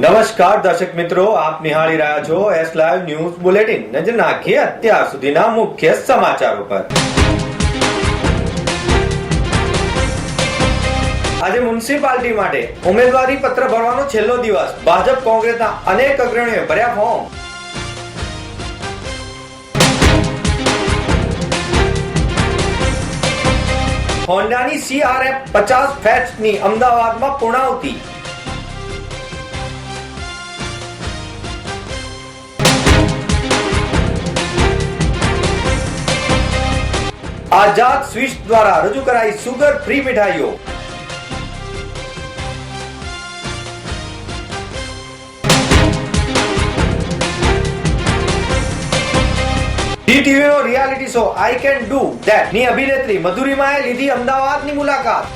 નમસ્કાર દર્શક મિત્રો, આપ નિહાળી રહ્યા છો એસ લાઈવ ન્યૂઝ બુલેટિન નજર નાખીએ અત્યાર સુધીના મુખ્ય સમાચારો પર. આજે મ્યુનિસિપાલિટી માટે ઉમેદવારી પત્ર ભરવાનો છેલ્લો દિવસ. ભાજપ કોંગ્રેસના અનેક અગ્રણીઓ ભર્યા ફોર્મ હોન્ડાની સીઆરએફ પચાસ ફેટ્સની અમદાવાદમાં પૂર્ણાવતી આઝાદ સ્વીટ્સ દ્વારા રજૂ કરાઈ સુગર ફ્રી મીઠાઈઓ. Reality show I can do that. ની અભિનેત્રી મધુરિમાએ લીધી અમદાવાદની મુલાકાત.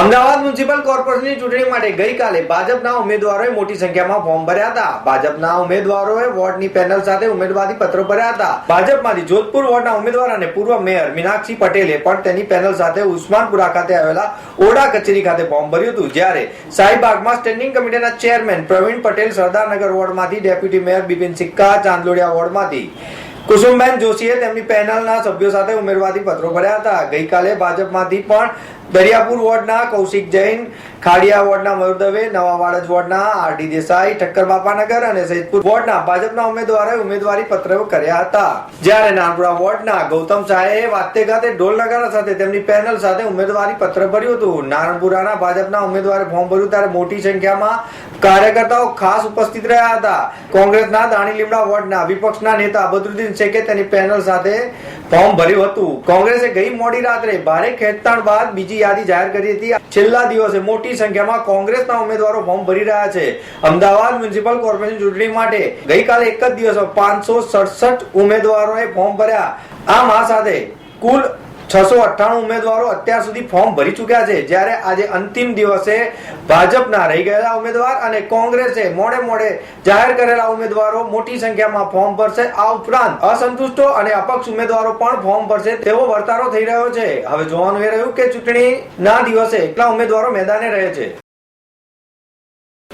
અમદાવાદ મ્યુનિસિપલ કોર્પોરેશનની ચૂંટણી માટે ગઈકાલે ભાજપના ઉમેદવારોએ મોટી સંખ્યામાં ફોર્મ ભર્યા હતા. ભાજપના ઉમેદવારોએ વોર્ડની પેનલ સાથે ઉમેદવારી પત્રો ભર્યા હતા. ભાજપમાંથી જોધપુર વોર્ડના ઉમેદવાર અને પૂર્વ મેયર મીનાક્ષી પટેલે પણ તેની પેનલ સાથે ઉસ્માનપુરા ખાતે આવેલા ઓડા કચેરી ખાતે ફોર્મ ભર્યું હતું, જ્યારે શાહીબાગમાં સ્ટેન્ડિંગ કમિટીના ચેરમેન પ્રવીણ પટેલ સરદારનગર વોર્ડમાંથી ડેપ્યુટી મેયર બિપિન સિક્કા ચાંદલોડિયા વોર્ડમાંથી કુસુમબેન જોશીએ તેમની પેનલના સભ્યો સાથે ઉમેદવારી પત્રો ભર્યા હતા. ગઈકાલે ભાજપમાંથી પણ દરિયાપુર વોર્ડના કૌશિક જૈન, ખાડિયા વોર્ડના મયુર દવે નવા વોર્ડના આરડી દેસાઈ, ઠક્કર બાપાનગર અને સૈદપુર વોર્ડના ભાજપના ઉમેદવારોએ ઉમેદવારી પત્રો કર્યા હતા. જ્યારે નાનપુરા વોર્ડના ગૌતમ શાહે વાતે ગાતે ઢોલ નગારા સાથે તેમની પેનલ સાથે ઉમેદવારી પત્ર ભર્યું હતું. નારણપુરાના ભાજપના ઉમેદવારે ફોર્મ ભર્યું ત્યારે મોટી સંખ્યામાં કાર્યકર્તાઓ ખાસ ઉપસ્થિત રહ્યા હતા. કોંગ્રેસના દાણી લીમડા વોર્ડના વિપક્ષના નેતા બદરુદ્દીન શેખે તેની પેનલ સાથે ફોર્મ ભર્યું હતું. કોંગ્રેસે ગઈ મોડી રાત્રે ભારે ખેંચતાણ બાદ બીજી યાદી જાહેર કરી હતી. છેલ્લા દિવસે મોટી સંખ્યામાં કોંગ્રેસના ઉમેદવારો ફોર્મ ભરી રહ્યા છે. અમદાવાદ મ્યુનિસિપલ કોર્પોરેશન ચૂંટણી માટે ગઈકાલે એક જ દિવસમાં પાંચસો સડસઠ ઉમેદવારોએ ફોર્મ ભર્યા. આમ આ સાથે કુલ છસો અઠ્ઠાણું ઉમેદવારો અત્યાર સુધી ફોર્મ ભરી ચૂક્યા છે. જ્યારે આજે અંતિમ દિવસે ભાજપના રહી ગયેલા ઉમેદવાર અને કોંગ્રેસે મોડે મોડે જાહેર કરેલા ઉમેદવારો મોટી સંખ્યામાં ફોર્મ ભરશે. આ ઉપરાંત અસંતુષ્ટો અને અપક્ષ ઉમેદવારો પણ ફોર્મ ભરશે તેવો વર્તારો થઈ રહ્યો છે. હવે જોવાનું એ રહ્યું કે ચૂંટણીના દિવસે કેટલા ઉમેદવારો મેદાને રહે છે.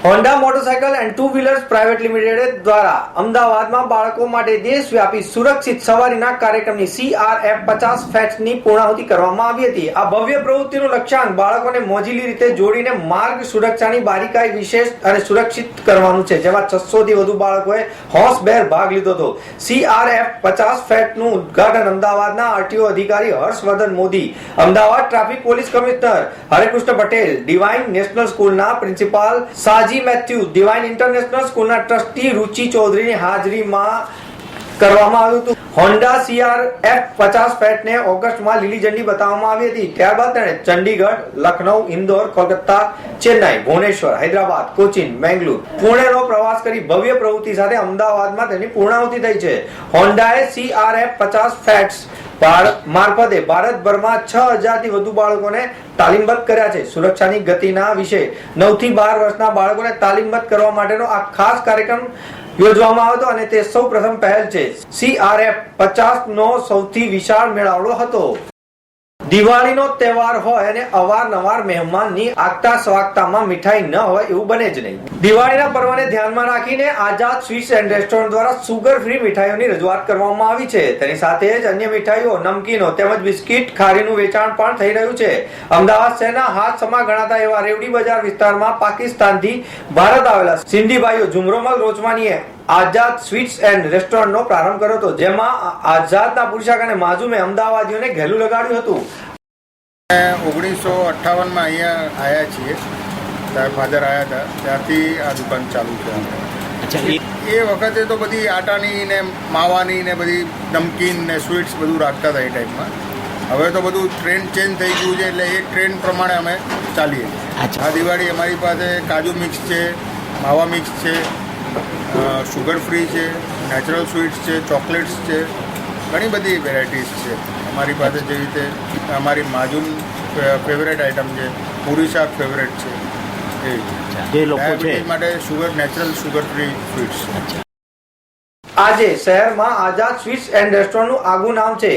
Honda motorcycle and two wheelers private limited દ્વારા અમદાવાદમાં બાળકો માટે દેશવ્યાપી સુરક્ષિત સવારીના કાર્યક્રમની સીઆરએફ પચાસ ફેટની પૂર્ણાહુતિ કરવામાં આવી હતી. આ ભવ્ય પ્રવૃત્તિનું લક્ષ્યાંક બાળકોને મોજીલી રીતે જોડીને માર્ગ સુરક્ષાની બારીકાઈ વિશેષ અને સુરક્ષિત કરવાનું છે, જેમાં છસો થી વધુ બાળકોએ હોંશભેર ભાગ લીધો હતો. સીઆરએફ પચાસ ફેટનું ઉદ્ઘાટન અમદાવાદના આરટીઓ અધિકારી Harshvardhan Modi, Ahmedabad traffic police commissioner Harekrishna Patel, divine national સ્કૂલના principal Saji Mathew divine international સ્કૂલના ટ્રસ્ટી રૂચિ ચૌધરીની હાજરીમાં કરવામાં આવ્યું હતું. હોન્ડા સીઆર એફ પચાસ ફેટને ઓગસ્ટમાં લીલી ઝંડી બતાવવામાં આવી હતી. ત્યારબાદ તેણે ચંડીગઢ, લખનઉ, ઇન્દોર, કોલકાતા, ચેન્નાઈ, ભુવનેશ્વર, હૈદરાબાદ, કોચીન, બેંગલુરુ પુણેનો પ્રવાસ કરી ભવ્ય પ્રવૃત્તિ સાથે અમદાવાદમાં તેની પૂર્ણાહુતિ થઈ છે. હોન્ડાએ સીઆરએફ પચાસ ફેટ્સ મારફતે ભારતભરમાં છ હજારથી વધુ બાળકોને તાલીમબદ્ધ કર્યા છે. સુરક્ષાની ગતિના વિશે નવથી બાર વર્ષના બાળકોને તાલીમબદ્ધ કરવા માટેનો આ ખાસ કાર્યક્રમ યોજવામાં આવ્યો હતો અને તે સૌ પ્રથમ પહેલ છે. સીઆરએફ પચાસ નો સૌથી વિશાળ મેળાવડો હતો. દિવાળીનો તહેવાર હોય અને અવારનવાર મહેમાનની આગતા સ્વાગતામાં મીઠાઈ ન હોય એવું બને જ નહીં. દિવાળીના પર્વને ધ્યાનમાં રાખીને આઝાદ સ્વીટ્સ એન્ડ રેસ્ટોરન્ટ દ્વારા સુગર ફ્રી મીઠાઈઓની રજૂઆત કરવામાં આવી છે. તેની સાથે જ અન્ય મીઠાઈઓ, નમકીનો તેમજ બિસ્કિટ, ખારીનું વેચાણ પણ થઈ રહ્યું છે. અમદાવાદ શહેરના હાથ સમા ગણાતા એવા રેવડી બજાર વિસ્તારમાં પાકિસ્તાનથી ભારત આવેલા સિંધી ભાઈઓ ઝુમરોમલ રોચમાનીએ આઝાદ સ્વીટ્સ એન્ડ રેસ્ટોરન્ટનો પ્રારંભ કર્યો હતો જેમાં આઝાદના પુરુષાક અને માઝુમે અમદાવાદીઓને ઘેલું લગાડ્યું હતું. ઓગણીસો અઠ્ઠાવનમાં અહીંયા આવ્યા છીએ ત્યારે ફાધર આવ્યા હતા ત્યાંથી આ દુકાન ચાલુ છે એ એ વખતે તો બધી આટાની ને માવાની ને બધી નમકીન ને સ્વીટ્સ બધું રાખતા હતા એ ટાઈપમાં હવે તો બધું ટ્રેન્ડ ચેન્જ થઈ ગયું છે એટલે એ ટ્રેન્ડ પ્રમાણે અમે ચાલીએ આ દિવાળી અમારી પાસે કાજુ મિક્સ છે માવા મિક્સ છે શુગર ફ્રી છે નેચરલ સ્વીટ્સ છે ચોકલેટ્સ છે ઘણી બધી વેરાયટીઝ છે. અમારી પાસે જેવી રીતે અમારી માજુન ફેવરેટ આઇટમ છે પૂરી શાક ફેવરેટ છે. એ જે લોકો છે. માટે sugar natural sugar free sweets આજે શહેરમાં આઝાદ સ્વીટ્સ એન્ડ રેસ્ટોરન્ટનું આગવું નામ છે.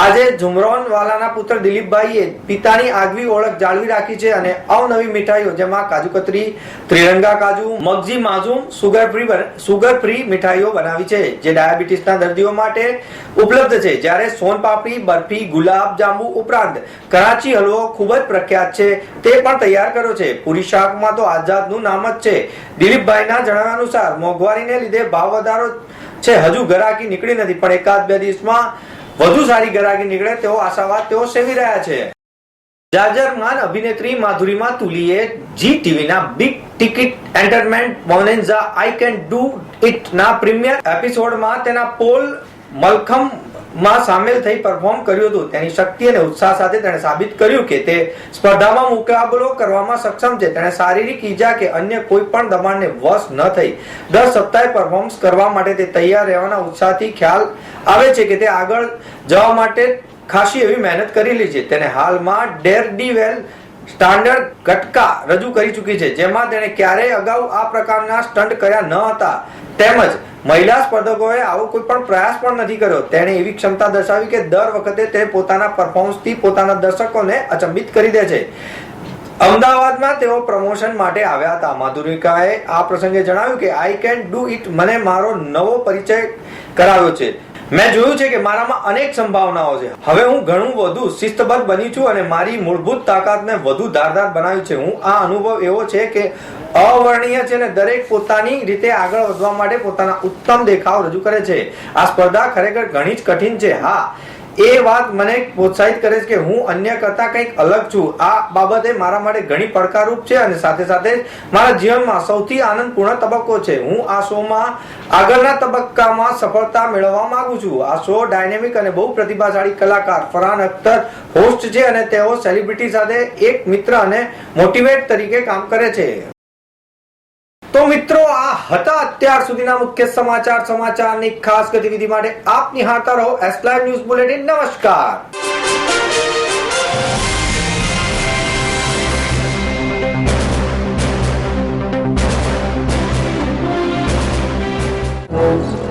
આજે ઝુમરોન વાલાના પુત્ર દિલીપભાઈએ પિતાની આગવી ઓળખ જાળવી રાખી છે અને અવનવી મીઠાઈઓ, જેમાં કાજુ કતરી, ત્રિરંગા કાજુ, મગજી માઝુમ સુગર ફ્રી સુગર ફ્રી મીઠાઈઓ બનાવી છે, જે ડાયાબિટીસના દર્દીઓ માટે ઉપલબ્ધ છે. જ્યારે સોન પાપડી, બરફી, ગુલાબ જાંબુ ઉપરાંત કરાચી હલવો ખૂબ જ પ્રખ્યાત છે, તે પણ તૈયાર કર્યો છે. પૂરી શાકમાં તો આઝાદનું નામ જ છે. દિલીપભાઈના જણાવ્યા અનુસાર, મોંઘવારીને લીધે ભાવ વધારો છે. હજુ ગરાકી નીકળી નથી, પણ એકાદ બે દિવસમાં વધુ સારી ગરાગી નીકળે તેવો આશાવાદ તેઓ સેવી રહ્યા છે. જાજરમાન અભિનેત્રી માધુરીમા તુલીએ જી ટીવીના બિગ ટિકિટ એન્ટરટેનમેન્ટ મોનેન્ઝા આઈ કેન ડુ ઇટ ના પ્રીમિયર એપિસોડમાં તેના પોલ મલખમ માં સામેલ થઈ પરફોર્મ કર્યું હતું. તેની શક્તિ અને ઉત્સાહ સાથે તેણે સાબિત કર્યું કે તે સ્પર્ધામાં મુકાબલો કરવામાં સક્ષમ છે. તેણે શારીરિક ઈજા કે અન્ય કોઈ પણ દબાણને વશ ન થઈ દર સપ્તાહે પરફોર્મન્સ કરવા માટે તે તૈયાર રહેવાના ઉત્સાહથી ખ્યાલ આવે છે કે તે આગળ જવા માટે ખાસી એવી મહેનત કરેલી છે. તેને હાલમાં ડેર ડીવેલ સ્ટાન્ડર્ડ ગટકા રજૂ કરી ચૂકી છે. જેમાં તેણે ક્યારેય અગાઉ આ પ્રકારના સ્ટન્ટ કર્યા ન હતા. તેમજ મહિલા સ્પર્ધકોએ આવો કોઈ પણ પ્રયાસ પણ નથી કર્યો. તેણે એવી ક્ષમતા દર્શાવી કે દર વખતે તે પોતાના પરફોર્મન્સથી પોતાના દર્શકોને અચંબિત કરી દે છે. અમદાવાદમાં તેઓ પ્રમોશન માટે આવ્યા હતા. માધુરિકાએ આ પ્રસંગે જણાવ્યું કે આઈ કેન ડુ ઇટ મને મારો નવો પરિચય કરાવ્યો છે. મેં જોયું છે કે મારામાં અનેક સંભાવનાઓ છે. હવે હું ઘણું વધુ શિસ્તબદ્ધ બની છું અને મારી મૂળભૂત તાકાતને વધુ ધારદાર બનાવી છે. હું આ અનુભવ એવો છે કે અવર્ણીય છે અને દરેક પોતાની રીતે આગળ વધવા માટે પોતાના ઉત્તમ દેખાવ રજૂ કરે છે. આ સ્પર્ધા ખરેખર ઘણી જ કઠિન છે. હા એ વાત મને પ્રોત્સાહિત કરે છે કે હું અન્ય કરતા કંઈક અલગ છું. આ બાબતે મારા માટે ઘણી પડકારરૂપ છે અને સાથે સાથે મારા જીવનમાં સૌથી આનંદપૂર્ણ તબક્કો છે. હું આ શોમાં આગળના તબક્કામાં સફળતા મેળવવા માંગુ છું. આ શો ડાયનેમિક અને બહુ પ્રતિભાશાળી કલાકાર ફરહાન અખ્તર હોસ્ટ છે અને તેઓ સેલિબ્રિટી સાથે એક મિત્ર અને મોટિવેટ તરીકે કામ કરે છે. તો મિત્રો, આ હતા અત્યાર સુધીના મુખ્ય સમાચાર. સમાચારની ખાસ ગતિવિધિ માટે આપ નિહાળતા રહો એસ લાઈવ ન્યૂઝ બુલેટિન નમસ્કાર. Thank